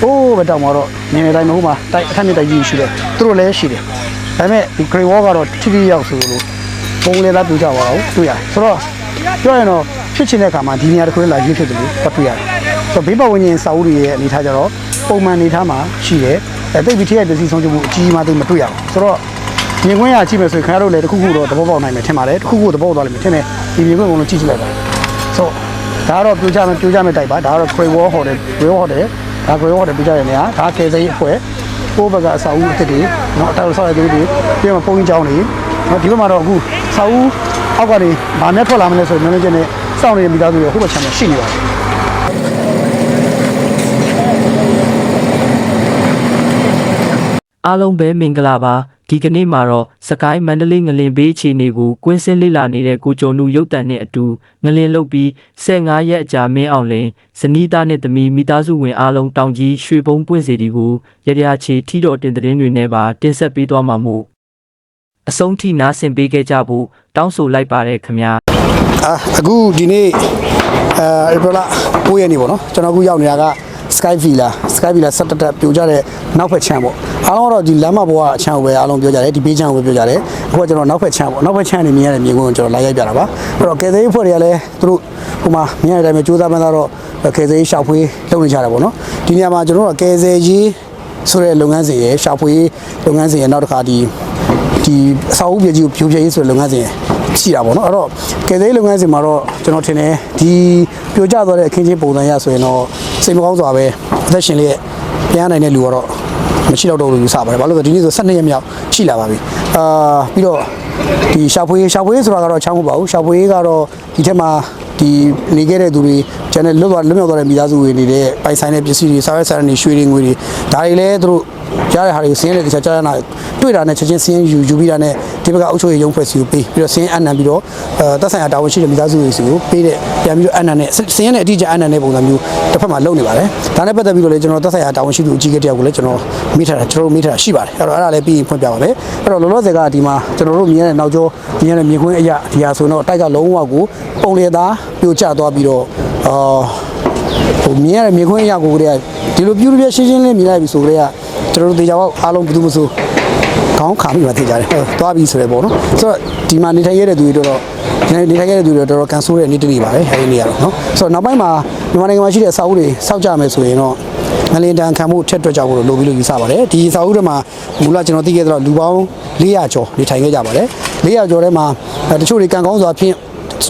ဟိုးဘက်တောင်မှာတော့မြင်နေတိုင်းမဟုတ်မှာတိုက်အထက်မြင့်တိုက်ကြီးရှိတယ်သူတို့လည်းရှိတယ်ဒါပေမဲ့ဒီ Grey Wall ကတော့ထိထိရောက်ဆိုလို့ပုံလေသားပြကြပါတော့တွေ့ရတယ်ဆိုတော့ပြောရင်တော့ဖြစ်ချင်တဲ့အခါမှာဒီနေရာတစ်ခုလည်းလာရွေးဖြစ်တယ်လို့တွေ့ရတယ်ဆိုတော့ဘေးပတ်ဝန်းကျင်စာအုပ်တွေရဲ့အနေထားကြတော့ပုံမှန်အနေထားမှာရှိတယ်အဲတိတ်ပြီးထိရိုက်ပစ္စည်းဆုံးချုပ်မှုအကြီးအမားသိမတွေ့ရဘူးဆိုတော့မြင်ကွင်းရကြည့်မယ်ဆိုရင်ခင်ဗျားတို့လည်းတစ်ခုခုတော့သဘောပေါက်နိုင်မယ်ထင်ပါတယ်တစ်ခုခုသဘောပေါက်သွားလိမ့်မယ်ထင်တယ်ဒီမြင်ကွင်းကုန်လုံးကြည့်ကြည့်လိုက်ပါဆိုဒါကတော့ပြိုကြမယ်ပြိုကြမယ်တိုက်ပါဒါကတော့ Grey Wall ဟိုတယ် Grey Wall ဟိုတယ် ဒါကိုရောဟိုတယ်ပြကြရနေရဒါကဲသိအဖွဲ့ကိုဘက်ကအစာဦးအစ်တွေနော်အတော်ဆောက်ရသေးတွေပြီးမှပုံကြီးချောင်းတွေနော်ဒီဘက်မှာတော့အခုစာဦးအောက်ကနေဘာနဲ့ထွက်လာမလဲဆိုရင်မင်းချင်းနဲ့စောင့်နေတဲ့မိသားစုတွေဟိုဘက်ချမ်းမှာရှိနေပါတယ်အားလုံးပဲမင်္ဂလာပါ ဒီကနေ့မှာတော့စကိုင်းမန္တလေးငလင်ဘေးအခြေအနေကိုကွင်းစင်းလေ့လာနေတဲ့ကိုကျော်နုရုပ်တံနဲ့အတူငလင်လုတ်ပြီး15ရက်အကြာမင်းအောင်လင်ဇနီးသားနဲ့သမီးမိသားစုဝင်အားလုံးတောင်ကြီးရွှေဘုံပွင့်စီတီကိုရရချီထီတော်တင်သတင်းတွေနဲ့ပါတင်ဆက်ပေးသွားမှာမို့အဆုံးထိနားဆင်ပေးခဲ့ကြဖို့တောင်းဆိုလိုက်ပါတယ်ခင်ဗျာအာအခုဒီနေ့အဲဧပြီလ9ရက်နေ့ပေါ့နော်ကျွန်တော်အခုရောက်နေတာက Sky Villa Sky Villa ဆက်တက်တက်ပြိုကြတဲ့နောက်ဖက်ချမ်းပေါ့အားလုံးကတော့ဒီလမ်းမပေါ်ကအချမ်းကိုပဲအားလုံးပြောကြတယ်ဒီဘေးချမ်းကိုပဲပြောကြတယ်အခုကကျွန်တော်နောက်ဖက်ချမ်းပေါ့နောက်ဖက်ချမ်းနေမြင်ရတဲ့မြေကွင်းကိုကျွန်တော်လာရိုက်ပြတာပါအဲ့တော့ကယ်ဆယ်ရေးဖွဲ့တွေကလည်းသူတို့ဟိုမှာမြင်ရတဲ့အတိုင်းပဲစူးစမ်းမှန်းတော့ကယ်ဆယ်ရေးရှောက်ဖွေးလုပ်နေကြတာပေါ့နော်ဒီနေရာမှာကျွန်တော်တို့ကကယ်ဆယ်ရေးဆိုတဲ့လုပ်ငန်းစဉ်ရယ်ရှောက်ဖွေးလုပ်ငန်းစဉ်ရယ်နောက်တစ်ခါဒီဒီအစာအုပ်ပြည်ကြီးကိုဖြိုဖျက်ရေးဆိုတဲ့လုပ်ငန်းစဉ်ရှိတာပေါ့နော်အဲ့တော့ကယ်ဆယ်ရေးလုပ်ငန်းစဉ်မှာတော့ကျွန်တော်ထင်တယ်ဒီ ပြိုကျသွားတဲ့အခင်းချင်းပုံစံရဆိုရင်တော့စိတ်မကောင်းစွာပဲအသက်ရှင်လေးပြန်နိုင်တဲ့လူကတော့မရှိတော့တော့လို့ယူဆပါတယ်ဘာလို့လဲဆိုတော့ဒီနေ့ဆို12ရက်မြောက်ရှိလာပါပြီအာပြီးတော့ဒီရှာဖွေရှာဖွေဆိုတာကတော့ချောင်းမပါဘူးရှာဖွေကတော့ဒီထက်မှာဒီနေခဲ့တဲ့သူတွေကျန်တဲ့လွတ်သွားလွတ်မြောက်သွားတဲ့မိသားစုတွေနေတဲ့ပိုင်ဆိုင်တဲ့ပစ္စည်းတွေစားရစားရနေရွှေတွေငွေတွေဒါတွေလည်းသူတို့ ရတဲ့ဟာတွေစင်းတဲ့တခြားကြားရနာတွေ့တာနဲ့ချက်ချင်းစင်းယူယူပြီးတာနဲ့ဒီဘက်ကအုပ်ချုပ်ရေးရုံးဖွဲ့စီကိုပေးပြီးတော့စင်းအနံပြီးတော့အဲတက်ဆိုင်ရာတာဝန်ရှိတဲ့မိသားစုတွေစီကိုပေးတဲ့ပြန်ပြီးတော့အနံနဲ့စင်းရဲ့အတိအကျအနံနဲ့ပုံစံမျိုးတစ်ဖက်မှာလုပ်နေပါတယ်ဒါနဲ့ပတ်သက်ပြီးတော့လည်းကျွန်တော်တက်ဆိုင်ရာတာဝန်ရှိသူအကြီးအကဲတယောက်ကိုလည်းကျွန်တော်မိထားတာကျွန်တော်တို့မိထားတာရှိပါတယ်အဲ့တော့အဲ့ဒါလည်းပြီးရင်ဖွင့်ပြပါမယ်အဲ့တော့လောလောဆယ်ကဒီမှာကျွန်တော်တို့မြင်ရတဲ့နောက်ကျောမြင်ရတဲ့မြေခွင်းအရာဒီဟာဆိုတော့တိုက်ကလုံးဝကိုပုံလေသားပြိုကျသွားပြီးတော့အာဟိုမြင်ရတဲ့မြေခွင်းအရာကိုကလေးကဒီလိုပြူပြရှင်းရှင်းလေးမြင်လိုက်ပြီဆိုတော့ ကျွန်တော်တို့တေချာပေါက်အားလုံးဘယ်သူမှမဆိုခေါင်းခါပြီးမှသိကြတယ်ဟုတ်သွားပြီဆိုရယ်ပေါ့နော်ဆိုတော့ဒီမှာနေထိုင်ရတဲ့သူတွေတော့နေနေထိုင်ရတဲ့သူတွေတော့တော်တော်ကန်ဆိုးတဲ့နေ့တစ်နေ့ပါပဲအဲဒီနေ့ကတော့နော်ဆိုတော့နောက်ပိုင်းမှာမြန်မာနိုင်ငံမှာရှိတဲ့အစာအုပ်တွေစောက်ကြမယ်ဆိုရင်တော့ငလင်တန်ခံမှုထက်တွက်ကြဖို့လိုပြီးလို့ယူဆပါတယ်ဒီစာအုပ်တွေမှာမူလကျွန်တော်သိခဲ့တဲ့လူပေါင်း400ကျော်နေထိုင်ခဲ့ကြပါတယ်400ကျော်ထဲမှာအဲတချို့တွေကန်ကောင်းစွာဖြင့်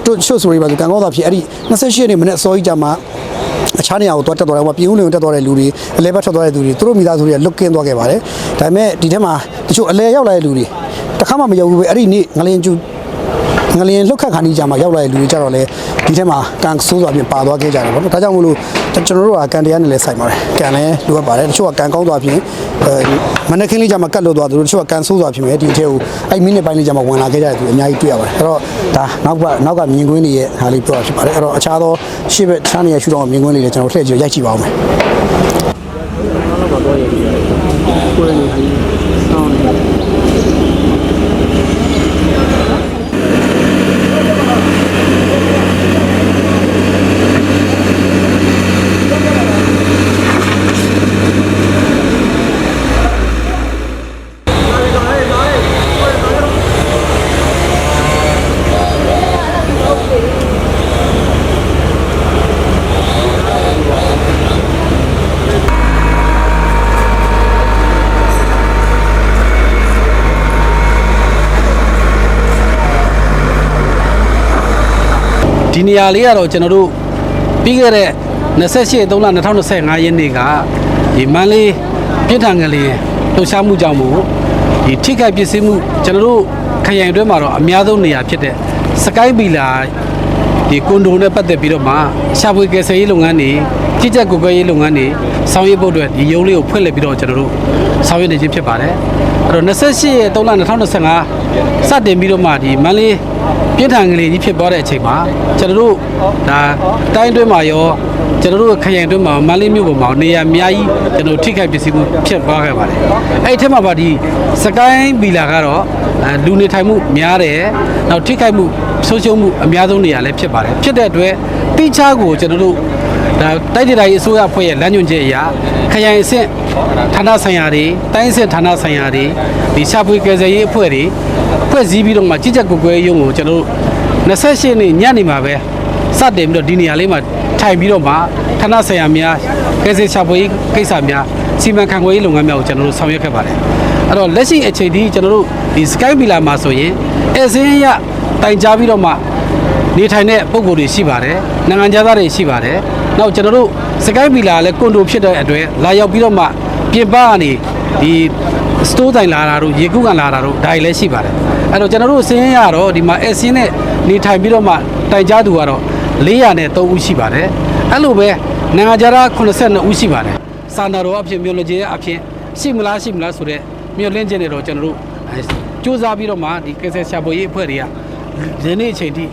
တို့ချို့ဆိုရင်ပါဆိုကန်ကောင်းစွာဖြင့်အဲ့ဒီ28ရက်နေ့မနေ့အစောကြီးကြမှာ အခြားနေရာကိုတွားတက်သွားတယ်ဟိုပြင်းဦးလင်ကိုတက်သွားတဲ့လူတွေအလဲဘက်ထွက်သွားတဲ့လူတွေသူတို့မိသားစုတွေကလွတ်ကင်းသွားခဲ့ပါတယ်ဒါပေမဲ့ဒီထဲမှာတချို့အလဲရောက်လာတဲ့လူတွေတခါမှမရောက်ဘူးပဲအဲ့ဒီနေ့ငလင်ကျူငလျင်လှုပ်ခတ်ခါနီးကြမှာရောက်လာတဲ့လူတွေကြတော့လေဒီထဲမှာကန်ဆိုးစွာဖြင့်ပါသွားခဲ့ကြတယ်ပေါ့နော်ဒါကြောင့်မို့လို့ ကျွန်တော်တို့ကကန်တရားနဲ့လည်းဆိုင်ပါတယ်ကန်လည်းလိုအပ်ပါတယ်တချို့ကကန်ကောင်းသွားဖြင့်အဲမနက်ခင်းလေးကြမှာကတ်လို့သွားသူတို့တချို့ကကန်ဆိုးစွာဖြင့်ပဲဒီအထက်ကိုအဲ့မိနစ်ပိုင်းလေးကြမှာဝင်လာခဲ့ကြတဲ့သူအများကြီးတွေ့ရပါတယ်အဲ့တော့ဒါနောက်ကနောက်ကမြင်ကွင်းတွေရဲ့ဟာလေးပြောတာဖြစ်ပါတယ်အဲ့တော့အခြားသောရှေ့ဘက်ခြားနေရရှုတော့မြင်ကွင်းလေးလည်းကျွန်တော်လှည့်ကြည့်ရိုက်ကြည့်ပါဦးမယ်ဒီနေ ရာလေးကတော့ကျွန်တော်တို့ပြီးခဲ့တဲ့28 3လ2025ရက်နေ့ကဒီမန်းလေးပြစ်ထန်ကလေးလှုပ်ရှားမှုကြောင့်မို့ဒီထိခိုက်ပစ္စည်းမှုကျွန်တော်တို့ခရိုင်အတွင်းမှာတော့အများဆုံးနေရာဖြစ်တဲ့စကိုင်းဘီလာဒီကွန်ဒိုနဲ့ပတ်သက်ပြီးတော့မှရှာဖွေကယ်ဆယ်ရေးလုပ်ငန်းတွေ ကြီးကြပ်ကွယ်ကွယ်ရေးလုပ်ငန်းတွေဆောင်ရွက်ဖို့အတွက်ဒီရုံးလေးကိုဖွင့်လှစ်ပြီးတော့ကျွန်တော်တို့ဆောင်ရွက်နေခြင်းဖြစ်ပါတယ်အဲ့တော့28ရက်3လ2025စတင်ပြီးတော့မှဒီမန်းလေးပြင်းထန်ကလေးကြီးဖြစ်သွားတဲ့အချိန်မှာကျွန်တော်တို့ဒါတိုင်းတွင်းမှာရောကျွန်တော်တို့ခရိုင်တွင်းမှာမန္တလေးမြို့ပေါ်မှာနေရာအများကြီးကျွန်တော်ထိခိုက်ပစ္စည်းမှုဖြစ်သွားခဲ့ပါတယ်အဲ့ဒီထက်မှာပါဒီစကိုင်းဘီလာကတော့အဲလူနေထိုင်မှုများတယ်နောက်ထိခိုက်မှုဆုံးရှုံးမှုအများဆုံးနေရာလည်းဖြစ်ပါတယ်ဖြစ်တဲ့အတွက်တိချာကိုကျွန်တော်တို့ ဒါတိုက်တဲ့တိုင်းအစိုးရအဖွဲ့ရဲ့လမ်းညွှန်ချက်အရခရိုင်အဆင့်ဌာနဆိုင်ရာတွေတိုင်းအဆင့်ဌာနဆိုင်ရာတွေဒီရှာဖွေကယ်ဆယ်ရေးအဖွဲ့တွေအဖွဲ့စည်းပြီးတော့မှကြီးကြပ်ကွယ်ကွယ်ရုံကိုကျွန်တော်တို့28နှစ်ညနေမှာပဲစတင်ပြီးတော့ဒီနေရာလေးမှာထိုင်ပြီးတော့မှဌာနဆိုင်ရာများကယ်ဆယ်ရှာဖွေရေးကိစ္စများစီမံခန့်ခွဲရေးလုပ်ငန်းများကိုကျွန်တော်တို့ဆောင်ရွက်ခဲ့ပါတယ်အဲ့တော့လက်ရှိအချိန်ဒီကျွန်တော်တို့ဒီ Sky Villa မှာဆိုရင်အဲစင်းရတိုင်ကြားပြီးတော့မှနေထိုင်တဲ့ပုံကိုယ်တွေရှိပါတယ်နိုင်ငံသားတွေရှိပါတယ် နောက်ကျွန်တော်တို့စကိုင်းဗီလာလည်းကွန်ဒိုဖြစ်တဲ့အတွက်လာရောက်ပြီးတော့မှပြင်ပကနေဒီစတိုးတိုင်လာတာတို့ရေကူးကန်လာတာတို့ဒါတွေလည်းရှိပါတယ်အဲ့တော့ကျွန်တော်တို့စင်းရတော့ဒီမှာအစင်းနဲ့နေထိုင်ပြီးတော့မှတိုင်ကြားသူကတော့400နဲ့3ဦးရှိပါတယ်အဲ့လိုပဲနိုင်ငံသား82ဦးရှိပါတယ်စာနာတော်အဖြစ်မျိုးလကြီးအဖြစ်ရှိမလားရှိမလားဆိုတော့မျိုးလင်းခြင်းတွေတော့ကျွန်တော်တို့အဲစူးစမ်းပြီးတော့မှဒီကက်ဆက်ရှာဖွေရေးအဖွဲ့တွေကဒီနေ့အချိန်ထိ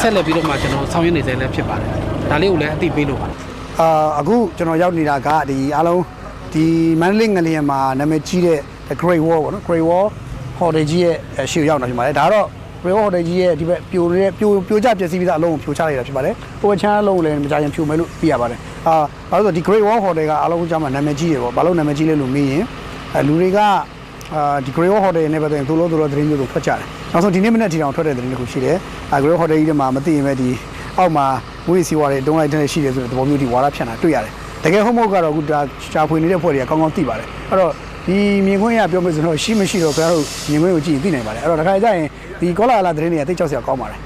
ဆက်လက်ပြီးတော့မှကျွန်တော်ဆောင်ရွက်နေစေလည်းဖြစ်ပါတယ် ဒါလေးကိုလည်းအသိပေးလို့ပါအာအခုကျွန်တော်ရောက်နေတာကဒီအားလုံးဒီမန္တလေးငလျင်မှာနာမည်ကြီးတဲ့ The Great Wall ပေါ့နော် Great Wall Hotel ကြီးရဲ့ရှေ့ရောက်နေဖြစ်ပါတယ်ဒါကတော့ Great Wall Hotel ကြီးရဲ့ဒီဘက်ပြိုနေတဲ့ပြိုပြိုကျပျက်စီးပြီးသားအလုံးကိုဖြိုချလိုက်တာဖြစ်ပါတယ်ဟိုချမ်းအလုံးကိုလည်းမကြရင်ဖြိုမယ်လို့သိရပါတယ်အာဘာလို့လဲဆိုတော့ဒီ Great Wall Hotel ကအားလုံးကြားမှာနာမည်ကြီးတယ်ပေါ့ဘာလို့နာမည်ကြီးလဲလို့မေးရင်အဲလူတွေကအာဒီ Great Wall Hotel နဲ့ပတ်သက်ရင်သူလို့သူလို့သတင်းမျိုးတွေထွက်ကြတယ်နောက်ဆုံးဒီနေ့မနေ့ထီတောင်ထွက်တဲ့သတင်းတစ်ခုရှိတယ်အာ Great Wall Hotel ကြီးထဲမှာမသိရင်ပဲဒီအောက်မှာ ဝိစီဝါတွေတုံးလိုက်တဲ့ရှိတယ်ဆိုတဲ့သဘောမျိုးဒီဝါရဖြန့်တာတွေ့ရတယ်တကယ်ဟုတ်မဟုတ်ကတော့အခုဒါရှာဖွေနေတဲ့ဖွဲ့တွေကကောင်းကောင်းသိပါတယ်အဲ့တော့ဒီမြင်ခွင့်ရပြောမယ်ဆိုတော့ရှိမရှိတော့ခင်ဗျားတို့မြင်ခွင့်ကိုကြည့်ရင်သိနိုင်ပါတယ်အဲ့တော့တခါကြရင်ဒီကောလာလာသတင်းတွေကသိကြောက်စရာကောင်းပါတယ်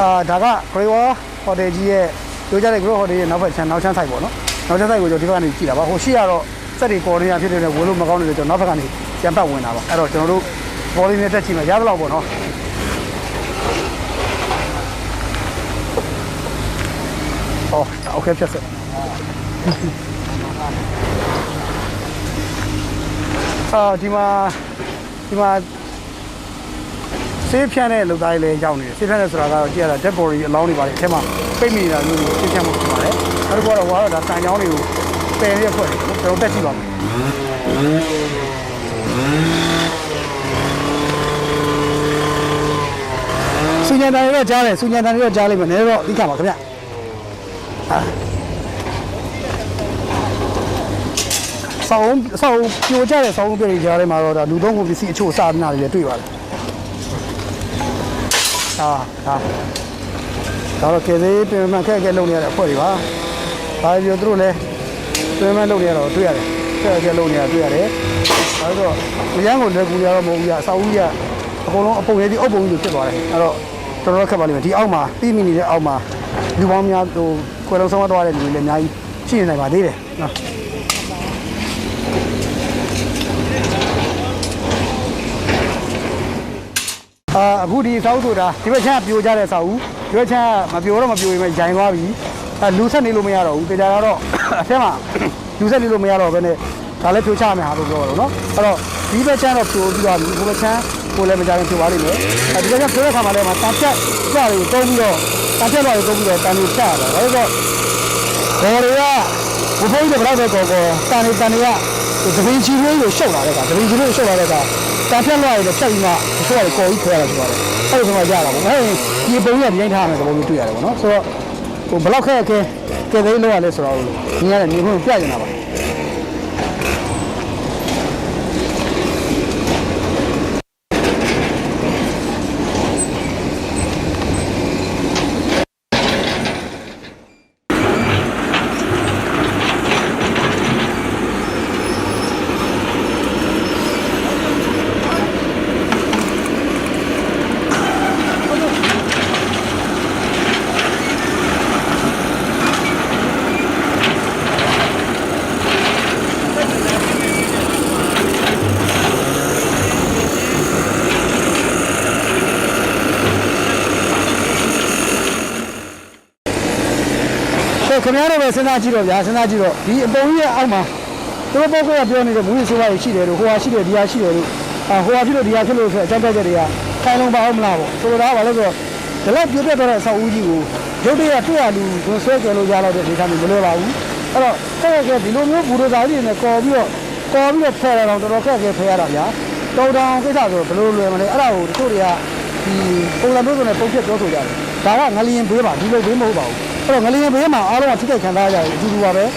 အာ ဒါက Great Wall Hotel ကြီးရဲ့ပြောကြတဲ့ Great Hotel ရဲ့နောက်ဘက်ချမ်းနောက်ချမ်းဆိုင်ပေါ့နော်နောက်ချမ်းဆိုင်ကိုကျွန်တော်ဒီဘက်ကနေကြည့်တာပါဟိုရှိရတော့စက်တွေပေါ်နေတာဖြစ်တဲ့ဝင်လို့မကောင်းနေတယ်ကျွန်တော်နောက်ဘက်ကနေပြန်ပတ်ဝင်တာပါအဲ့တော့ကျွန်တော်တို့ဘောလေးနဲ့တက်ကြည့်မှရသလောက်ပေါ့နော်ဟောโอเคဖြစ်စက်အာဒီမှာဒီမှာ ဆေးဖြန့်တဲ့လုပ်သားတွေလည်းရောက်နေတယ်ဆေးဖြန့်တဲ့ဆိုတာကတော့ကြည့်ရတာ dead body အလောင်းတွေပါတယ်အဲမှာပိတ်မိနေတာမျိုးကိုဆေးဖြန့်မှုဖြစ်ပါတယ်နောက်တစ်ခုကတော့ဟိုကတော့ဒါတန်ချောင်းတွေကိုပယ်ရက်ဖွဲ့တယ်ကျွန်တော်တက်ကြည့်ပါမယ်စူညံတန်တွေတော့ကြားတယ်စူညံတန်တွေတော့ကြားလိမ့်မယ်နည်းတော့ဒီကပါခင်ဗျအာဆောင်းဆောင်းပြိုကျတဲ့ဆောင်းပြိုတွေကြားထဲမှာတော့ဒါလူသုံးကုန်ပစ္စည်းအချို့အစားအနာတွေလည်းတွေ့ပါတယ် ဟာဟာဒါတော့ကေသေးပြင်မှန်ခက်ခက်လုပ်နေရတဲ့အဖွဲ့တွေပါ။ဒါပြောသူတို့လည်းပြင်မှန်လုပ်နေရတော့တွေ့ရတယ်။ခက်ခက်လုပ်နေရတွေ့ရတယ်။ဒါဆိုတော့မရမ်းကိုလက်ကူရတော့မဟုတ်ဘူးရ။အစာဦးရအကုန်လုံးအပုံလေးဒီအုပ်ပုံကြီးလိုဖြစ်သွားတယ်။အဲ့တော့တော်တော်ခက်ပါလိမ့်မယ်။ဒီအောက်မှာပြီးမိနေတဲ့အောက်မှာလူပေါင်းများဟိုခွဲလုံးဆုံးသွားတဲ့လူတွေလည်းအများကြီးရှိနေနိုင်ပါသေးတယ်နော်။ အာအခုဒီစောက်ဆိုတာဒီဘက်ချမ်းကပြိုကြတဲ့စောက်ဦးဒီဘက်ချမ်းကမပြိုတော့မပြိုရင်ပဲဂျိုင်သွားပြီအဲလူဆက်နေလို့မရတော့ဘူးတေချာကတော့အထက်မှာလူဆက်နေလို့မရတော့ဘဲနဲ့ဒါလည်းပြိုချမယ်ဟာလို့ပြောတော့နော်အဲ့တော့ဒီဘက်ချမ်းတော့ပြိုပြီးတော့ဒီဘက်ချမ်းကိုလည်းမကြရင်ပြိုသွားလိမ့်မယ်အဲဒီဘက်ကပြိုတဲ့ခါမှာလည်းမှာတန်ဖြတ်ကြတွေကိုတုံးပြီးတော့တန်ဖြတ်လွှာတွေတုံးပြီးတော့တန်တွေဖြတ်ရတယ်ဒါဆိုတော့ဘော်တွေကဘုဖိုးကြီးတွေဘယ်တော့ပဲကောကောတန်တွေတန်တွေကသပင်းချီလေးကိုရှုပ်လာတဲ့ကသပင်းချီလေးကိုရှုပ်လာတဲ့က တန်ဖြတ်လွှာတွေလည်းဖြတ်ပြီးမှတချို့ကလည်းကော်ပြီးခွဲရတယ်ဆိုတော့အဲ့လိုဆိုမှရတာပေါ့အဲ့ဒီပုံကြီးကဒီတိုင်းထားမယ်သဘောမျိုးတွေ့ရတယ်ပေါ့နော်ဆိုတော့ဟိုဘလောက်ခက်ခဲကဲသေးလို့ရလဲဆိုတော့ညီရတယ်ညီခွင့်ပြနေတာပါ ခင်ဗျားတို့ပဲစဉ်းစားကြည့်တော့ဗျာစဉ်းစားကြည့်တော့ဒီအပုံကြီးရဲ့အောက်မှာသူတို့ပုဂ္ဂိုလ်ကပြောနေတဲ့မူရင်းဆိုးရရှိတယ်လို့ဟိုဟာရှိတယ်ဒီဟာရှိတယ်လို့အာဟိုဟာဖြစ်လို့ဒီဟာဖြစ်လို့ဆိုအကြောင်းပြချက်တွေကခိုင်လုံပါအောင်မလားပေါ့ဆိုတော့ဘာလို့ဆိုတော့ဒီလောက်ပြည့်ပြတ်သွားတဲ့အဆောက်အဦကြီးကိုရုပ်တရက်တွေ့ရလူကိုဆွဲကြလို့ရတော့တဲ့ဒေသမျိုးမလွယ်ပါဘူးအဲ့တော့တဲ့ကဒီလိုမျိုးဘူရိုဇာကြီးနဲ့ကော်ပြီးတော့ကော်ပြီးတော့ဖယ်ရတော့တော်တော်ခက်ခဲဖယ်ရတာဗျာတော်တောင်ကိစ္စဆိုဘယ်လိုလွယ်မလဲအဲ့ဒါကိုတချို့တွေကဒီပုံစံမျိုးစုံနဲ့ပုံဖြစ်ပြောဆိုကြတယ်ဒါကငလျင်ဘေးပါဒီလိုဘေးမဟုတ်ပါဘူး အဲ့တော့ငလျင်ဘေးမှာအားလုံးကထိခိုက်ခံစားရတယ်အတူတူပါပဲအဲ့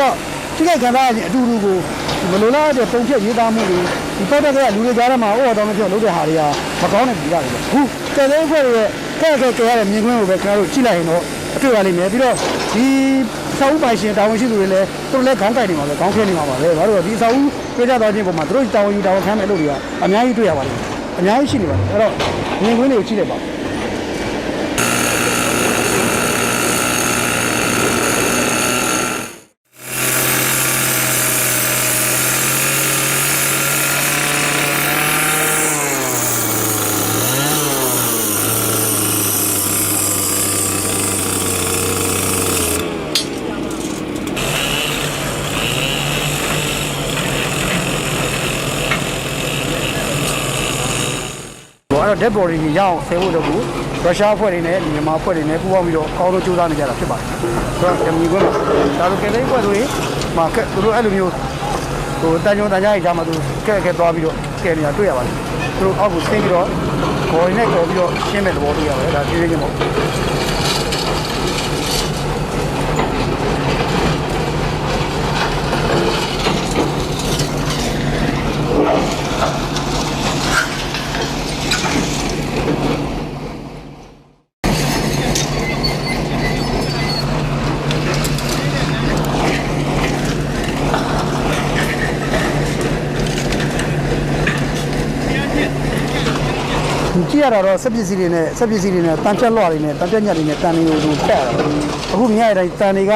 တော့ထိခိုက်ခံစားရရင်အတူတူကိုဒီမလိုလားတဲ့ပုံဖြစ်ရေးသားမှုတွေဒီပတ်တက်ကလူတွေကြားထဲမှာဩတော်တော်မပြောလို့တဲ့ဟာတွေကမကောင်းတဲ့ပြည်ရတယ်အခုတကယ်အဖွဲ့ရဲ့ကဲကဲကဲရတဲ့မြင်ကွင်းကိုပဲခင်ဗျားတို့ကြည့်လိုက်ရင်တော့အတွေ့အကြုံလိမ့်မယ်ပြီးတော့ဒီစာအုပ်ပိုင်ရှင်တာဝန်ရှိသူတွေလည်းသူတို့လည်းခေါင်းကိုက်နေမှာပဲခေါင်းခဲနေမှာပါပဲဘာလို့လဲဒီစာအုပ်ပြကြတော့ချင်းပုံမှာသူတို့တာဝန်ယူတာဝန်ခံမဲ့လို့တွေကအများကြီးတွေ့ရပါတယ်အများကြီးရှိနေပါတယ်အဲ့တော့မြင်ကွင်းတွေကိုကြည့်လိုက်ပါ dead body ကြီးရအောင်ဆယ်ဖို့တော့ဘူးရုရှားအဖွဲ့တွေနဲ့မြန်မာအဖွဲ့တွေနဲ့ပူးပေါင်းပြီးတော့အကောင်းဆုံးကြိုးစားနေကြတာဖြစ်ပါတယ်။ဆိုတော့ဒီမျိုးကဒါလိုကဲတဲ့အဖွဲ့တွေမှာကဲသူတို့အဲ့လိုမျိုးဟိုတန်ကြုံတန်ကြိုက်ကြမှာသူကဲကဲသွားပြီးတော့ကဲနေတာတွေ့ရပါတယ်။သူတို့အောက်ကိုဆင်းပြီးတော့ခေါ်ရင်းနဲ့ခေါ်ပြီးတော့ရှင်းမဲ့သဘောတွေ့ရပါတယ်ဒါကြည့်ရင်းချင်းပေါ့။ ကြည့်ရတာတော့စက်ပစ္စည်းတွေနဲ့စက်ပစ္စည်းတွေနဲ့တန်ဖြတ်လွှာတွေနဲ့တန်ဖြတ်ညက်တွေနဲ့တန်တွေကိုသူဖက်ရတာအခုမြင်ရတဲ့အတိုင်းတန်တွေက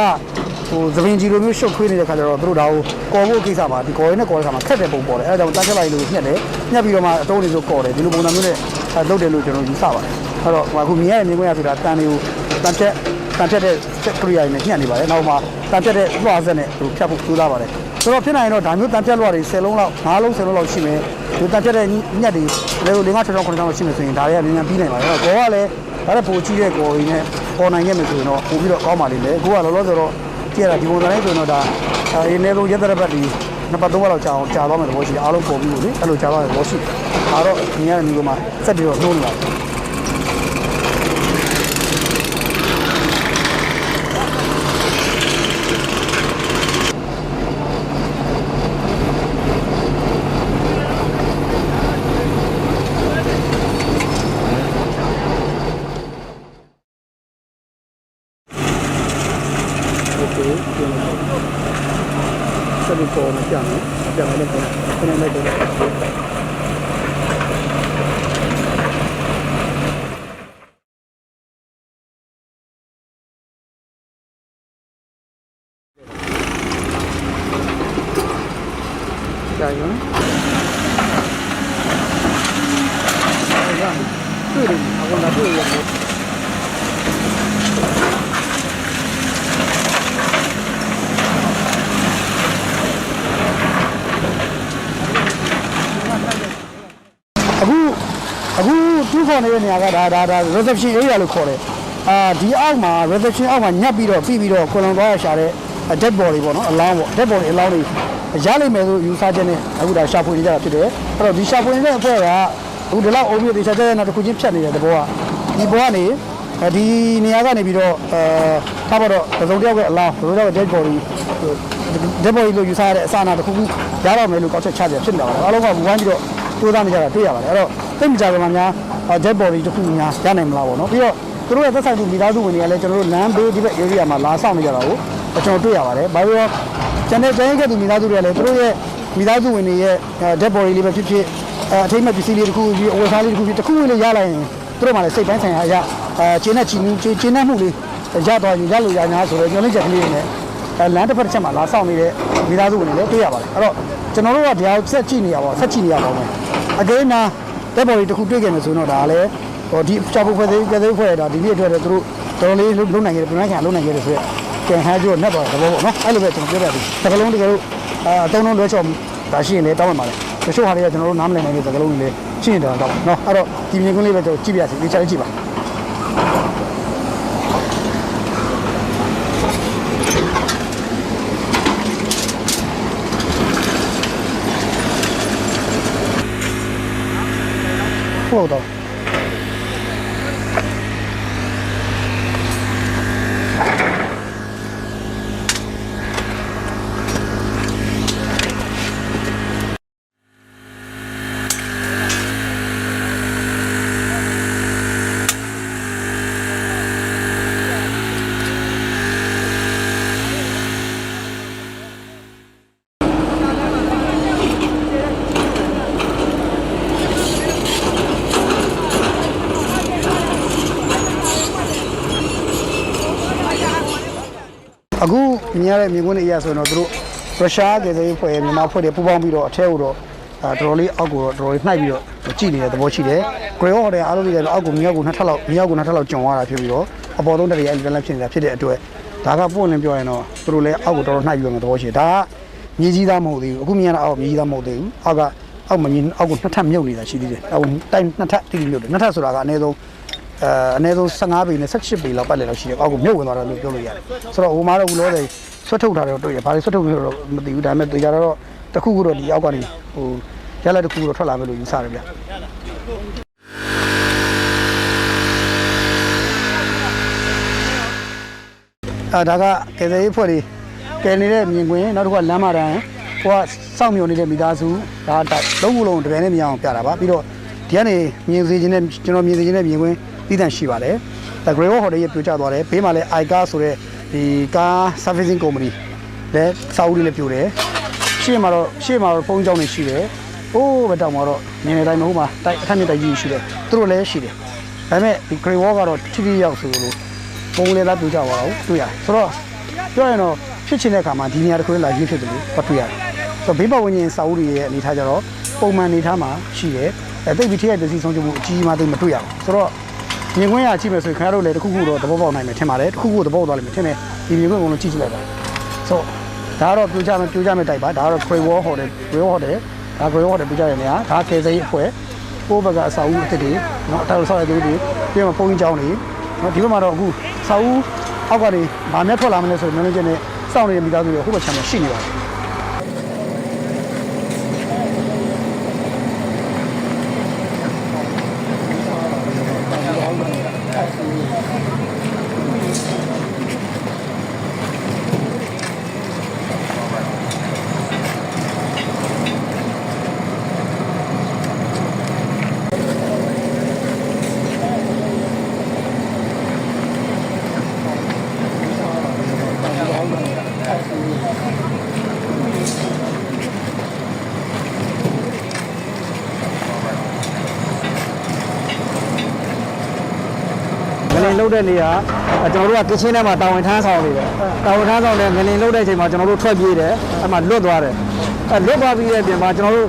ဟိုသပင်ကြီးလိုမျိုးရှုပ်ထွေးနေတဲ့ခါကျတော့သူတို့ဒါကိုကော်ဖို့ကိစ္စပါဒီကော်ရင်းနဲ့ကော်ရင်းခါမှာခက်တဲ့ပုံပေါ်တယ်အဲဒါကြောင့်တန်ဖြတ်လိုက်လို့ညက်တယ်ညက်ပြီးတော့မှအတုံးတွေဆိုကော်တယ်ဒီလိုပုံစံမျိုးနဲ့အဲလုပ်တယ်လို့ကျွန်တော်ယူဆပါတယ်အဲ့တော့အခုမြင်ရတဲ့မြင်ကွင်းရဆိုတာတန်တွေကိုတန်ဖြတ်တန်ဖြတ်တဲ့စက်ကရိယာတွေနဲ့ညှက်နေပါတယ်နောက်မှတန်ဖြတ်တဲ့လွှာဆက်နဲ့သူဖြတ်ဖို့ကြိုးစားပါတယ် ဆိုတော့ဖြစ်နိုင်ရင်တော့ဒါမျိုးတန်ဖြတ်လွှာတွေ10လုံးလောက်9လုံး10လုံးလောက်ရှိမယ်ဒီတန်ဖြတ်တဲ့ညက်တွေလေကို5 6 6 9လောက်ရှိမယ်ဆိုရင်ဒါတွေကမြန်မြန်ပြီးနိုင်ပါတယ်အဲ့တော့ကောကလည်းဒါလည်းပိုကြီးတဲ့ကောကြီးနဲ့ပေါ်နိုင်ခဲ့မယ်ဆိုရင်တော့ပိုပြီးတော့ကောင်းပါလိမ့်မယ်ကိုကလောလောဆယ်တော့ကြည့်ရတာဒီပုံစံလေးဆိုရင်တော့ဒါအဲနေဆုံးရက်တဲ့ဘက်ဒီနှစ်ပတ်သုံးပတ်လောက်ကြာအောင်ကြာသွားမယ်သဘောရှိတယ်အားလုံးပုံပြီးလို့လေအဲ့လိုကြာသွားတယ်သဘောရှိတယ်ဒါတော့မြင်ရတဲ့မျိုးကမှစက်ပြီးတော့နှိုးနေပါတ တယ်အခုလာတွေ့ရတယ်အခုအခုတူးခေါ်နေတဲ့နေရာကဒါဒါဒါ reception area လို့ခေါ်တယ်အာဒီအောက်မှာ reception အောက်မှာညက်ပြီးတော့ပြီးပြီးတော့ကိုလွန်သွားရရှာတဲ့ dead body ပေါ့နော်အလောင်းပေါ့ dead body အလောင်းတွေရလိမ့်မယ်လို့ယူဆချက်နဲ့အခုဒါရှာဖွေနေကြတာဖြစ်တယ်အဲ့တော့ဒီရှာဖွေနေတဲ့အဖွဲ့က အခုဒီလောက်အုံးပြီးတေချာချက်နဲ့တစ်ခုချင်းဖြတ်နေတဲ့တဘောကဒီဘောကနေဒီနေရာကနေပြီးတော့အဲထားပါတော့ပစုံတယောက်ရဲ့အလောင်းပစုံတယောက်ရဲ့ dead body dead body လို့ယူဆရတဲ့အစာနာတစ်ခုခုရတော့မယ်လို့ကောက်ချက်ချပြဖြစ်နေတာပါအားလုံးကဝိုင်းပြီးတော့ကြိုးစားနေကြတာတွေ့ရပါတယ်အဲ့တော့သိပ်မကြပါဘူးများ jet body တစ်ခုများရနိုင်မလားပေါ့နော်ပြီးတော့သူတို့ရဲ့သက်ဆိုင်သူမိသားစုဝင်တွေကလည်းကျွန်တော်တို့လမ်းဘေးဒီဘက် area မှာလာဆောင်နေကြတာကိုကျွန်တော်တွေ့ရပါတယ်ဘာလို့လဲကျန်တဲ့တိုင်းကသူမိသားစုတွေကလည်းသူတို့ရဲ့မိသားစုဝင်တွေရဲ့ jet body လေးပဲဖြစ်ဖြစ် အထိတ်မဲ့ပစ္စည်းလေးတစ်ခုပြီးအဝယ်စားလေးတစ်ခုဖြစ်တစ်ခုလေးရလိုက်ရင်သူတို့မှလည်းစိတ်ပိုင်းဆိုင်ရာအရာအဲကျင်းတဲ့ချီမှုကျင်းတဲ့မှုလေးရတော့ရင်ရလို့ရညာဆိုတော့ညှို့လင်းချက်ကလေးတွေနဲ့အဲလမ်းတစ်ဖက်တစ်ချက်မှာလာဆောင်နေတဲ့မိသားစုဝင်တွေလည်းတွေ့ရပါတယ်အဲ့တော့ကျွန်တော်တို့ကတရားဆက်ကြည့်နေရပါဆက်ကြည့်နေရပါမယ်အကယ်နာတက်ပေါ်လေးတစ်ခုတွေ့ခဲ့မယ်ဆိုတော့ဒါလည်းဟိုဒီချာဖို့ဖွဲ့သေးကဲသေးဖွဲ့တာဒီနေ့အတွက်လည်းသူတို့တော်တော်လေးလုံးနိုင်ခဲ့တယ်ပြန်ခံလုံးနိုင်ခဲ့တယ်ဆိုရက်ကန်ဟဲကျွတ်နဲ့တော့သဘောပေါ့နော်အဲ့လိုပဲကျွန်တော်ပြောပြပြီသကလုံးတကယ်လို့အာအသုံးလုံးလွဲချော်ဒါရှိရင်လည်းတောင်းပန်ပါလေ တချို့ဟာတွေကကျွန်တော်တို့နားမလည်နိုင်တဲ့သကလုံးတွေလည်းရှိနေတာတော့နော်အဲ့တော့ဒီမြင်ကွင်းလေးပဲကျွန်တော်ကြည့်ပြစီဒီချာလေးကြည့်ပါဟုတ်တော့ အခုမြင်ရတဲ့မြင်ကွင်းတွေအရဆိုရင်တော့သူတို့ရုရှားကေဇေးဖွဲ့မြန်မာဖွဲ့တွေပူးပေါင်းပြီးတော့အထက်ကိုတော့အာတော်တော်လေးအောက်ကိုတော့တော်တော်လေးနှိုက်ပြီးတော့ကြည့်နေတဲ့သဘောရှိတယ်။ဂရေဟော်တယ်အားလုံးလည်းအောက်ကိုမြောက်ကိုနှစ်ထပ်လောက်မြောက်ကိုနှစ်ထပ်လောက်ကျုံသွားတာဖြစ်ပြီးတော့အပေါ်ဆုံးတက်ရအဲ့ဒီလမ်းဖြစ်နေတာဖြစ်တဲ့အတွက်ဒါကပွင့်လင်းပြောရင်တော့သူတို့လည်းအောက်ကိုတော်တော်နှိုက်ပြီးတော့သဘောရှိတယ်။ဒါကမြေကြီးသားမဟုတ်သေးဘူး။အခုမြင်ရတာအောက်မြေကြီးသားမဟုတ်သေးဘူး။အောက်ကအောက်မမြင်အောက်ကိုနှစ်ထပ်မြုပ်နေတာရှိသေးတယ်။အောက်တိုင်းနှစ်ထပ်တိတိမြုပ်တယ်။နှစ်ထပ်ဆိုတာကအနည်းဆုံး အဲအနည်းဆုံး15ပေနဲ့18ပေလောက်ပတ်လည်လောက်ရှိတယ်။အောက်ကိုမြုပ်ဝင်သွားတယ်လို့ပြောလို့ရတယ်။ဆိုတော့ဟိုမှာတော့ဘူးလို့လေဆွတ်ထုတ်ထားတယ်တော့တွေ့ရ။ဘာလို့ဆွတ်ထုတ်လဲတော့မသိဘူး။ဒါပေမဲ့တေချာတော့တခုခုတော့ဒီအောက်ကနေဟိုရလက်တခုတော့ထွက်လာမယ်လို့ယူဆတယ်ဗျ။အဲဒါကကယ်ဆယ်ရေးဖွဲ့တွေကယ်နေတဲ့မြင်ကွင်းနောက်တစ်ခုကလမ်းမတန်းဟိုကစောင့်မျှော်နေတဲ့မိသားစုဒါလုံးဝလုံးတပည့်နဲ့မြင်အောင်ပြတာပါပြီးတော့ဒီကနေမြင်စေခြင်းနဲ့ကျွန်တော်မြင်စေခြင်းနဲ့မြင်ကွင်း တည်တံ့ရှိပါတယ်။ The Great Wall Hotel ရဲ့ပြိုကျသွားတယ်ဘေးမှာလည်း iCar ဆိုတဲ့ဒီကား servicing company လည်းစာအုပ်လေးလည်းပြိုတယ်ရှေ့မှာတော့ရှေ့မှာတော့ဖုန်းကြောင်းတွေရှိတယ်။အိုးဘက်တောင်မှာတော့မြင်နေတိုင်းမဟုတ်ပါတိုက်အခက်မြင့်တိုက်ကြီးရှိတယ်။သူတို့လည်းရှိတယ်။ဒါပေမဲ့ဒီ Great Wall ကတော့ထိထိရောက်ဆိုလို့ပုံလေးသားပြိုကျသွားတော့တွေ့ရတယ်။ဆိုတော့ပြောရင်တော့ဖြစ်ချင်တဲ့အခါမှာဒီနေရာတစ်ခုလာရေးဖြစ်တယ်လို့တွေ့ရတယ်။ဆိုတော့ဘေးပတ်ဝန်းကျင်စာအုပ်တွေရဲ့အနေထားကြတော့ပုံမှန်အနေထားမှာရှိတယ်။အဲတိတ်ပြီးထိရိုက်ပစ္စည်းဆုံးရှုံးမှုအကြီးအမားသိမတွေ့ရဘူး။ဆိုတော့ မြင်ကွင်းရကြည့်မယ်ဆိုရင်ခင်ဗျားတို့လည်းတစ်ခုခုတော့သဘောပေါက်နိုင်မယ်ထင်ပါတယ်။တစ်ခုခုသဘောပေါက်သွားလိမ့်မယ်ထင်တယ်။ဒီမြင်ကွင်းကုန်လုံးကြည့်ကြည့်လိုက်ပါ။ဆိုတော့ဒါကတော့ပြိုကျမယ်ပြိုကျမယ်တိုက်ပါဒါကတော့ Grey Wall Hotel Grey Wall Hotel ဒါ Grey Wall Hotel ပြိုကျတဲ့နေရာဒါကေစိအဖွဲ့ကိုယ့်ဘက်ကအစာအုပ်အစ်စ်တွေเนาะအတောက်ဆောက်ရတဲ့တွေပြီးမှပုံကြီးကျောင်းတွေเนาะဒီဘက်မှာတော့အခုစာအုပ်အောက်ကနေဗာမျက်ထွက်လာမလဲဆိုရင် manager နဲ့စောင့်နေတဲ့မိသားစုတွေဟိုဘက်ခြမ်းမှာရှိနေပါတယ် လင်လုတ်တဲ့နေရာအဲကျွန်တော်တို့ကကချင်းထဲမှာတာဝန်ထမ်းဆောင်နေတယ်တာဝန်ထမ်းဆောင်တဲ့ငလင်လုတ်တဲ့အချိန်မှာကျွန်တော်တို့ထွက်ပြေးတယ်အဲမှာလွတ်သွားတယ်အဲလွတ်သွားပြီးတဲ့အပြင်မှာကျွန်တော်တို့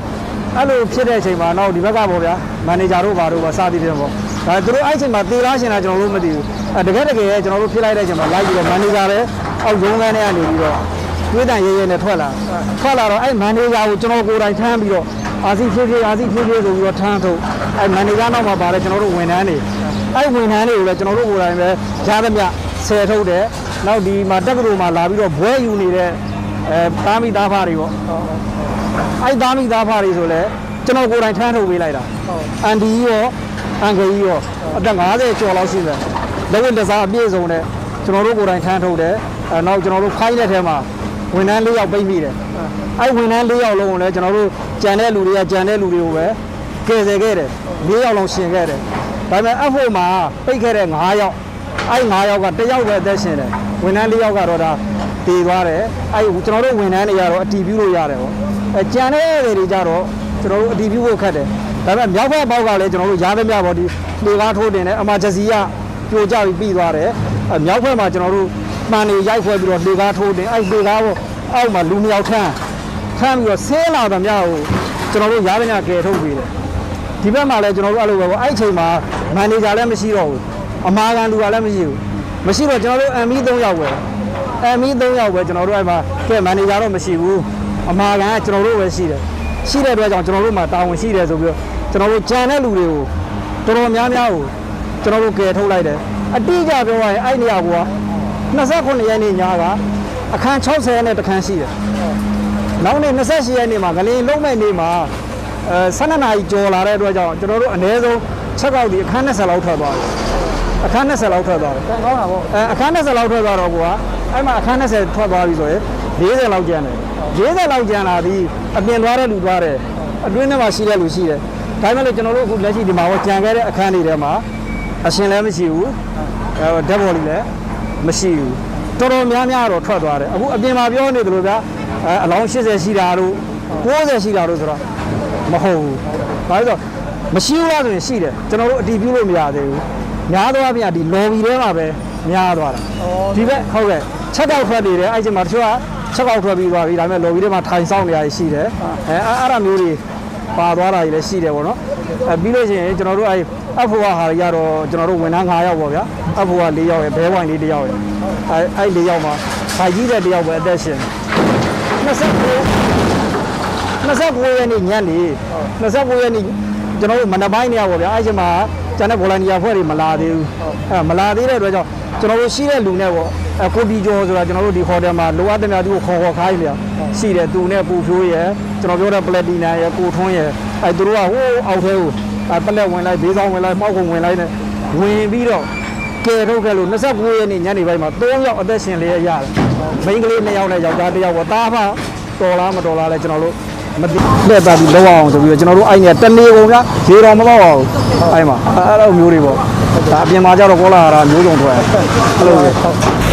အဲ့လိုဖြစ်တဲ့အချိန်မှာတော့ဒီဘက်ကပေါ့ဗျာမန်နေဂျာတို့ဘာတို့ပါစသည်တယ်ပေါ့ဒါသူတို့အဲ့အချိန်မှာတေလားရှင်လားကျွန်တော်တို့မသိဘူးအဲတကယ်တကယ်ကျွန်တော်တို့ဖြစ်လိုက်တဲ့အချိန်မှာလိုက်ပြီးတော့မန်နေဂျာလည်းအောက်ရုံးခန်းထဲကနေပြီးတော့တွေးတန်ရဲရဲနဲ့ထွက်လာထွက်လာတော့အဲ့မန်နေဂျာကိုကျွန်တော်ကိုယ်တိုင်ထမ်းပြီးတော့အာစီဖြည်းဖြည်းအာစီဖြည်းဖြည်းဆိုပြီးတော့ထမ်းထုတ်အဲ့မန်နေဂျာနောက်မှာပါတယ်ကျွန်တော်တို့ဝန်ထမ်းတွေ အဲ့ဝန်ထမ်းတွေကိုလည်းကျွန်တော်တို့ကိုယ်တိုင်ပဲရားသမျှဆယ်ထုတ်တယ်နောက်ဒီမှာတက္ကသိုလ်မှာလာပြီးတော့ဘွဲယူနေတဲ့အဲသားမိသားဖတွေပေါ့အဲ့သားမိသားဖတွေဆိုလည်းကျွန်တော်ကိုယ်တိုင်ထမ်းထုတ်ပေးလိုက်တာအန်ဒီကြီးရောအန်ကယ်ကြီးရောအသက်50ကျော်လောက်ရှိတယ်လက်ဝတ်လက်စားအပြည့်စုံနဲ့ကျွန်တော်တို့ကိုယ်တိုင်ထမ်းထုတ်တယ်အဲနောက်ကျွန်တော်တို့ဖိုင်းတဲ့ထဲမှာဝန်ထမ်း၄ယောက်ပိတ်မိတယ်အဲ့ဝန်ထမ်း၄ယောက်လုံးကိုလည်းကျွန်တော်တို့ကြံတဲ့လူတွေကကြံတဲ့လူတွေကိုပဲကယ်ဆယ်ခဲ့တယ်၄ယောက်လုံးရှင်ခဲ့တယ် ဒါပေမဲ့အဖို့မှာပိတ်ခဲ့တဲ့9ယောက်အဲ့9ယောက်ကတစ်ယောက်ပဲအသက်ရှင်တယ်ဝန်ထမ်း၄ယောက်ကတော့ဒါတည်သွားတယ်အဲ့ကျွန်တော်တို့ဝန်ထမ်းတွေကတော့အတီးပြူလို့ရတယ်ပေါ့အဲကြံတဲ့တွေကြတော့ကျွန်တော်တို့အတီးပြူဖို့ခက်တယ်ဒါပေမဲ့မြောက်ဘက်ဘောက်ကလည်းကျွန်တော်တို့ရားသမျှပေါ့ဒီလေကားထိုးတင်တယ်အမဂျစီကပြိုကျပြီးပြီးသွားတယ်အဲမြောက်ဘက်မှာကျွန်တော်တို့မှန်နေရိုက်ခွဲပြီးတော့လေကားထိုးတင်အဲ့လေကားပေါ့အောက်မှာလူမြောက်ထမ်းထမ်းပြီးတော့ဆဲလာသမျှကိုကျွန်တော်တို့ရားသမျှကယ်ထုတ်ပြီးတယ် ဒီဘက်မှာလည်းကျွန်တော်တို့အဲ့လိုပဲပေါ့အဲ့အချိန်မှာမန်နေဂျာလည်းမရှိတော့ဘူးအမာခံလူကလည်းမရှိဘူးမရှိတော့ကျွန်တော်တို့ ME 3ယောက်ပဲအဲမီ3ယောက်ပဲကျွန်တော်တို့အဲ့မှာကဲမန်နေဂျာတော့မရှိဘူးအမာကန်ကကျွန်တော်တို့ပဲရှိတယ်ရှိတဲ့အတွက်ကြောင့်ကျွန်တော်တို့မှာတာဝန်ရှိတယ်ဆိုပြီးတော့ကျွန်တော်တို့ကြံတဲ့လူတွေကိုတော်တော်များများကိုကျွန်တော်တို့ကယ်ထုတ်လိုက်တယ်အတိအကျပြောရရင်အဲ့နေရာက29ရက်နေ့ညကအခန်း60နဲ့တခန်းရှိတယ်နောက်နေ့28ရက်နေ့မှာဂလင်းလုံးမဲ့နေ့မှာ အဲ12နာရီကျော်လာတဲ့အတွက်ကြောင့်ကျွန်တော်တို့အနည်းဆုံးချက်ကောက်ဒီအခန်း20လောက်ထွက်သွားတယ်အခန်း20လောက်ထွက်သွားတယ်တန်ကောင်းတာပေါ့အဲအခန်း20လောက်ထွက်သွားတော့ကွာအဲ့မှာအခန်း20ထွက်သွားပြီဆိုရင်40လောက်ကျန်တယ်40လောက်ကျန်လာပြီးအပြင်သွားတဲ့လူသွားတယ်အတွင်းထဲမှာရှိတဲ့လူရှိတယ်ဒါပေမဲ့လည်းကျွန်တော်တို့အခုလက်ရှိဒီမှာဟောကြံခဲ့တဲ့အခန်းတွေထဲမှာအရှင်လည်းမရှိဘူးအဲဓာတ်ဘော်လေးလည်းမရှိဘူးတော်တော်များများတော့ထွက်သွားတယ်အခုအပြင်မှာပြောနေတယ်လို့ဗျာအဲအလောင်း80ရှိတာတို့90ရှိတာတို့ဆိုတော့ မဟုတ်ဘူးဘာလို့လဲဆိုတော့မရှိဘူးလားဆိုရင်ရှိတယ်ကျွန်တော်တို့အတည်ပြုလို့မရသေးဘူးများသောအားဖြင့်ဒီ lobby ထဲမှာပဲများသွားတာဒီဘက်ဟုတ်ကဲ့ချက်တော့ထွက်နေတယ်အဲ့ဒီမှာတချို့ကချက်တော့ထွက်ပြီးသွားပြီဒါပေမဲ့ lobby ထဲမှာထိုင်ဆောင်နေရရှိတယ်အဲအဲ့အဲ့ဒါမျိုးတွေပါသွားတာကြီးလည်းရှိတယ်ပေါ့နော်အဲပြီးလို့ရှိရင်ကျွန်တော်တို့အဲ့အဖိုးဟာတွေကတော့ကျွန်တော်တို့ဝန်ထမ်း9ယောက်ပေါ့ဗျာအဖိုးက4ယောက်ရယ်ဘဲဝိုင်လေး1ယောက်ရယ်အဲအဲ့4ယောက်မှာဖိုင်ကြီးတဲ့1ယောက်ပဲအသက်ရှင်29 29ရက်နေ့ညနေ29ရက်နေ့ကျွန်တော်တို့မနက်ပိုင်းနေရပါဗျာအဲ့ဒီမှာကျန်တဲ့ဗော်လန်တီယာဖွဲ့တွေမလာသေးဘူးအဲမလာသေးတဲ့အတွက်ကြောင့်ကျွန်တော်တို့ရှိတဲ့လူနဲ့ပေါ့အဲကိုတီကျော်ဆိုတာကျွန်တော်တို့ဒီဟိုတယ်မှာလိုအပ်တဲ့များသူကိုခေါ်ခေါ်ခိုင်းနေရရှိတယ်သူနဲ့ပူဖြိုးရယ်ကျွန်တော်ပြောတဲ့ပလက်တီနာရယ်ကိုထွန်းရယ်အဲသူတို့ကဟိုးအောက်ထဲကိုအဲပလက်ဝင်လိုက်ဘေးဆောင်ဝင်လိုက်မောက်ကုန်ဝင်လိုက်နဲ့ဝင်ပြီးတော့ကဲထုတ်ခဲ့လို့29ရက်နေ့ညနေပိုင်းမှာ3ယောက်အသက်ရှင်လျက်ရတယ်မိန်းကလေး2ယောက်နဲ့ယောက်ျား1ယောက်ပေါ့တားဖတော်လားမတော်လားလဲကျွန်တော်တို့ မသိလက်သားပြီးလောက်အောင်ဆိုပြီးတော့ကျွန်တော်တို့အဲ့ညတနေကုန်ဗျာရေတော်မတော့အောင်အဲ့မှာအဲ့လိုမျိုးတွေပေါ့ဒါအပြင်မှာကြတော့ကောလာဟာရာမျိုးစုံထွက်အဲ့လိုမျိုး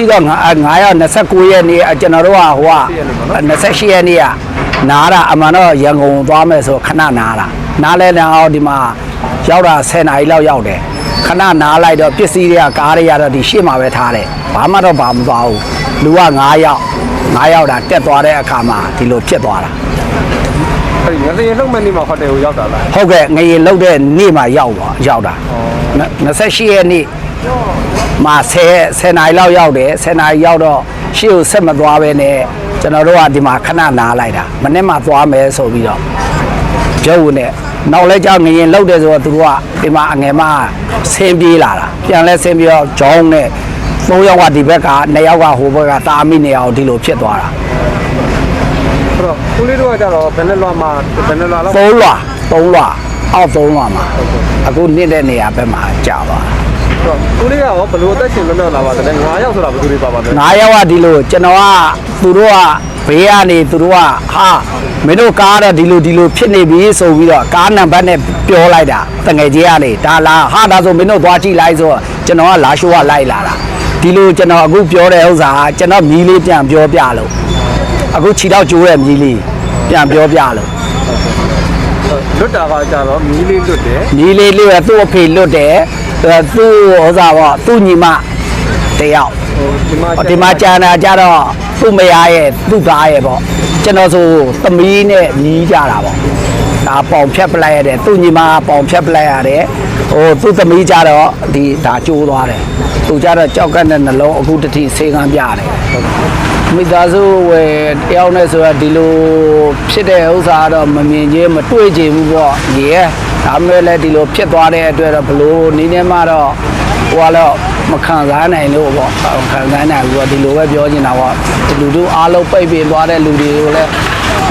ရှိတော့929ရက်နေ့ကျွန်တော်တို့ကဟိုက28ရက်နေ့ကနားတာအမှန်တော့ရန်ကုန်သွားမယ်ဆိုခဏနားတာနားလဲနေအောင်ဒီမှာရောက်တာ10နာရီလောက်ရောက်တယ်ခဏနားလိုက်တော့ပစ္စည်းတွေကကားတွေကတော့ဒီရှေ့မှာပဲထားတယ်ဘာမှတော့ဘာမသွားဘူးလူက9ယောက်9ယောက်တာတက်သွားတဲ့အခါမှာဒီလိုဖြစ်သွားတာအဲ့ဒီငရေလှုပ်မဲ့နေ့မှာဟိုတယ်ကိုရောက်တာလားဟုတ်ကဲ့ငရေလုတ်တဲ့နေ့မှာရောက်သွားရောက်တာ28ရက်နေ့ မှာ10 10နာရီလောက်ရောက်တယ်10နာရီရောက်တော့ရှေ့ကိုဆက်မသွားပဲနဲ့ကျွန်တော်တို့ကဒီမှာခဏနားလိုက်တာမနေ့မှသွားမယ်ဆိုပြီးတော့ကျုပ်နဲ့နောက်လဲကြောက်ငရင်လုတ်တယ်ဆိုတော့သူတို့ကဒီမှာအငယ်မဆင်းပြေးလာတာပြန်လဲဆင်းပြီးတော့ဂျောင်းနဲ့သုံးယောက်ကဒီဘက်ကနှစ်ယောက်ကဟိုဘက်ကတာမိနေအောင်ဒီလိုဖြစ်သွားတာဆိုတော့ကိုလေးတို့ကကြတော့ဘယ်နဲ့လွာမှာဘယ်နဲ့လွာလောက်သုံးလွာသုံးလွာအောက်သုံးလွာမှာအခုနစ်တဲ့နေရာဘက်မှာကြာသွားတာဆို တော့ကိုလေးကရောဘယ်လိုအသက်ရှင်လွတ်မြောက်လာပါသလဲ9ယောက်ဆိုတာဘယ်သူတွေပါပါလဲငါးယောက်ကဒီလိုကျွန်တော်ကသူတို့ကဘေးကနေသူတို့ကဟာမင်းတို့ကားတော့ဒီလိုဒီလိုဖြစ်နေပြီဆိုပြီးတော့ကားနံပါတ်နဲ့ပြောလိုက်တာတငယ်ချင်းကနေဒါလားဟာဒါဆိုမင်းတို့သွားကြည့်လိုက်ဆိုတော့ကျွန်တော်ကလာရှိုးကလိုက်လာတာဒီလိုကျွန်တော်အခုပြောတဲ့ဥစ္စာကကျွန်တော်မြည်လေးပြန်ပြောပြလို့အခုခြေတော့ကျိုးတဲ့မြည်လေးပြန်ပြောပြလို့လွတ်တာကကြတော့မီးလေးလွတ်တယ်မြည်လေးလေးကသူ့အဖေလွတ်တယ်အဲ သူ့ဥစ္စာပေါ့သူ့ညီမတယောက်ဟိုဒီမှာဟောဒီမှာကြာနာကြတော့သူ့မယားရဲ့သူ့သားရဲ့ပေါ့ကျွန်တော်ဆိုသမီးနဲ့ညီးကြတာပေါ့ဒါပေါင်ဖြတ်ပလိုက်ရတယ်သူ့ညီမကပေါင်ဖြတ်ပလိုက်ရတယ်ဟိုသူ့သမီးကြတော့ဒီဒါကျိုးသွားတယ်သူကြတော့ကြောက်ကက်တဲ့နှလုံးအခုတတိဆေးကန်းပြတယ်မိသားစုဝယ်တယောက်နဲ့ဆိုတော့ဒီလိုဖြစ်တဲ့ဥစ္စာကတော့မမြင်ချင်းမတွေ့ချင်ဘူးပေါ့ညီရဲ့ ဒါမှလည်းဒီလိုဖြစ်သွားတဲ့အတွက်တော့ဘလို့နင်းနေမှတော့ဟိုကတော့မခံစားနိုင်လို့ပေါ့မခံစားနိုင်ဘူးပေါ့ဒီလိုပဲပြောချင်တာပေါ့လူတို့အားလုံးပိတ်ပင်သွားတဲ့လူတွေကိုလည်း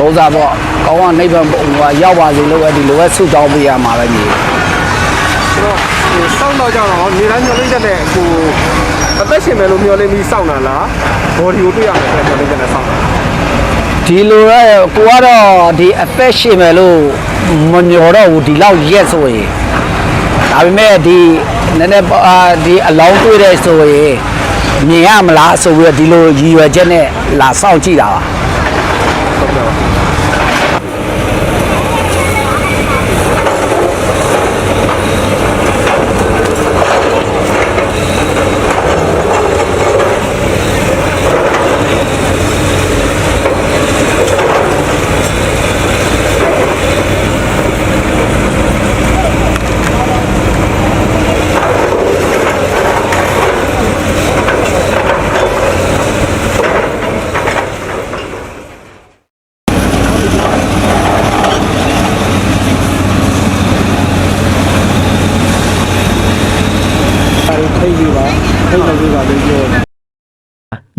ဥစ္စာပေါ့ကောင်းကနိဗ္ဗာန်ပုံကရောက်ပါစေလို့ပဲဒီလိုပဲဆုတောင်းပေးရမှာပဲညီဆိုတော့ဒီစောင့်တော့ကြတော့နေတိုင်းမျောလိမ့်တဲ့ကိုအသက်ရှင်မယ်လို့မျောလိမ့်ပြီးစောင့်တာလားဘော်ဒီကိုတွေ့ရမယ်ဆိုမျောလိမ့်တဲ့စောင့်တာ ဒီလိုရဲကိုကတော့ဒီအသက်ရှင်မယ်လို့မမျောတော့ဘူးဒီလောက်ရက်ဆိုရင်ဒါပေမဲ့ဒီနည်းနည်းပေါ့အာဒီအလောင်းတွေ့တဲ့ဆိုရင်မြင်ရမလားဆိုပြီးတော့ဒီလိုရည်ရွယ်ချက်နဲ့လာစောင့်ကြည့်တာပါ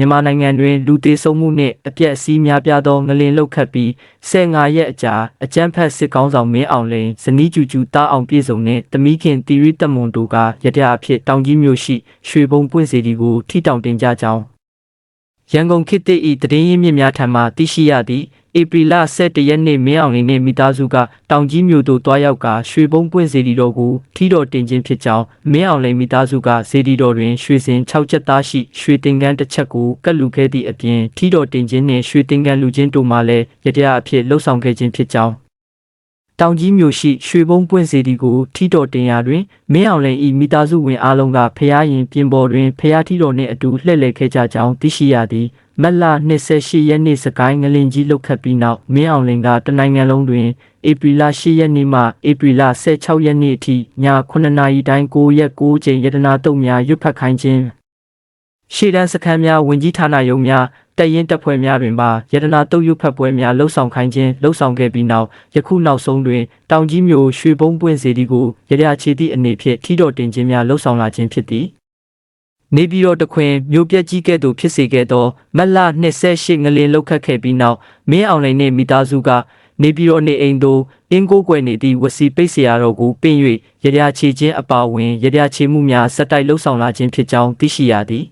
မြန်မာနိုင်ငံတွင်လူသေးဆုံးမှုနှင့်အပြက်အစီးများပြားသောငလင်လှုပ်ခတ်ပြီး15ရက်အကြာအကြမ်းဖက်စစ်ကောင်းဆောင်မင်းအောင်လင်းဇနီးကျူကျူတားအောင်ပြည်စုံနှင့်တမိခင်တီရီတက်မွန်တို့ကရတဲ့အဖြစ်တောင်ကြီးမြို့ရှိရွှေဘုံပွင့်စီဒီကိုထိတောင်တင်ကြကြောင်း ရန်ကုန်ခေတ်သစ်၏တည်င်းရင်းမြစ်များထံမှသိရှိရသည့်ဧပြီလ17ရက်နေ့မင်းအောင်လင်းနှင့်မိသားစုကတောင်ကြီးမြို့သို့တွားရောက်ကရွှေဘုံပွင့်စီဒီတော်ကိုထီတော်တင်ခြင်းဖြစ်ကြောင်းမင်းအောင်လင်းမိသားစုကစီဒီတော်တွင်ရွှေစင်6ချက်သားရှိရွှေတင်ကန်းတစ်ချက်ကိုကတ်လူခဲ့သည့်အပြင်ထီတော်တင်ခြင်းနှင့်ရွှေတင်ကန်းလူချင်းတို့မှလည်းရတဲ့အဖြစ်လှုပ်ဆောင်ခဲ့ခြင်းဖြစ်ကြောင်း တောင်ကြီးမြို့ရှိရွှေဘုံပွင့်စီဒီကိုထီတော်တင်ရာတွင်မင်းအောင်လင်ဤမိသားစုဝင်အားလုံးကဖျားရင်ပြင်ပေါ်တွင်ဖျားထီတော်နှင့်အတူလှည့်လည်ခဲ့ကြကြောင်းသိရှိရသည်မက်လာ28ရက်နေ့စကိုင်းငလင်ကြီးလှုပ်ခတ်ပြီးနောက်မင်းအောင်လင်ကတနိုင်ငံလုံးတွင်ဧပြီလ10ရက်နေ့မှဧပြီလ16ရက်နေ့အထိည9နာရီတိုင်း9ရက်9ချိန်ရတနာတုံများရွတ်ဖတ်ခိုင်းခြင်း ရှေ့တန်းစခန်းများဝင်ကြီးဌာနရုံးများတက်ရင်တပ်ဖွဲ့များတွင်ပါယတနာတုပ်ယုဖက်ပွဲများလှုပ်ဆောင်ခိုင်းခြင်းလှုပ်ဆောင်ခဲ့ပြီးနောက်ယခုနောက်ဆုံးတွင်တောင်ကြီးမြို့ရွှေဘုံပွင့်စေတီကိုရရချေသည့်အနေဖြင့်ထီတော်တင်ခြင်းများလှုပ်ဆောင်လာခြင်းဖြစ်သည်နေပြည်တော်တခွင်မြို့ပြက်ကြီးကဲ့သို့ဖြစ်စေခဲ့သောမက်လ28ငလင်လောက်ခတ်ခဲ့ပြီးနောက်မင်းအောင်လှိုင်နှင့်မိသားစုကနေပြည်တော်နေအိမ်သို့အင်းကိုကွယ်နေသည့်ဝစီပိတ်ဆရာတော်ကိုပင့်၍ရရချေခြင်းအပါအဝင်ရရချေမှုများဆက်တိုက်လှုပ်ဆောင်လာခြင်းဖြစ်ကြောင်းသိရှိရသည်